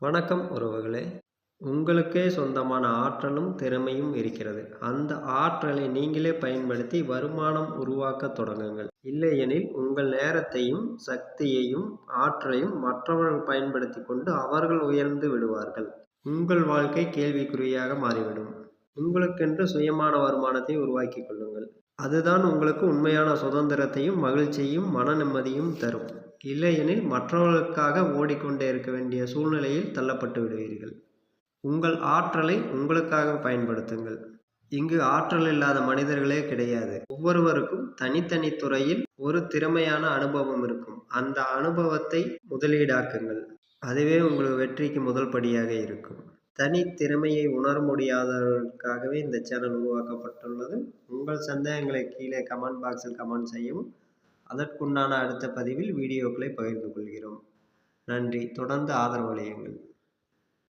வணக்கம் உறவுகளே. உங்களுக்கே சொந்தமான ஆற்றலும் திறமையும் இருக்கிறது. அந்த ஆற்றலை நீங்களே பயன்படுத்தி வருமானம் உருவாக்க தொடங்குங்கள். இல்லையெனில் உங்கள் நேரத்தையும் சக்தியையும் ஆற்றலையும் மற்றவர்கள் பயன்படுத்தி கொண்டு அவர்கள் உயர்ந்து விடுவார்கள். உங்கள் வாழ்க்கை கேள்விக்குறியாக மாறிவிடும். உங்களுக்கென்று சுயமான வருமானத்தை உருவாக்கி கொள்ளுங்கள். அதுதான் உங்களுக்கு உண்மையான சுதந்திரத்தையும் மகிழ்ச்சியையும் மன நிம்மதியும் தரும். இல்லையெனில் மற்றவர்களுக்காக ஓடிக்கொண்டே இருக்க வேண்டிய சூழ்நிலையில் தள்ளப்பட்டு விடுவீர்கள். உங்கள் ஆற்றலை உங்களுக்காக பயன்படுத்துங்கள். இங்கு ஆற்றல் இல்லாத மனிதர்களே கிடையாது. ஒவ்வொருவருக்கும் தனித்தனி துறையில் ஒரு திறமையான அனுபவம் இருக்கும். அந்த அனுபவத்தை முதலீடாக்குங்கள். அதுவே உங்கள் வெற்றிக்கு முதல் படியாக இருக்கும். தனி திறமையை உணர முடியாதவர்களுக்காகவே இந்த சேனல் உருவாக்கப்பட்டுள்ளது. உங்கள் சந்தேகங்களை கீழே கமெண்ட் பாக்ஸில் கமெண்ட் செய்யவும். அதற்குண்டான அடுத்த பதிவில் வீடியோக்களை பகிர்ந்து கொள்கிறோம். நன்றி. தொடர்ந்து ஆதரவு அளியுங்கள்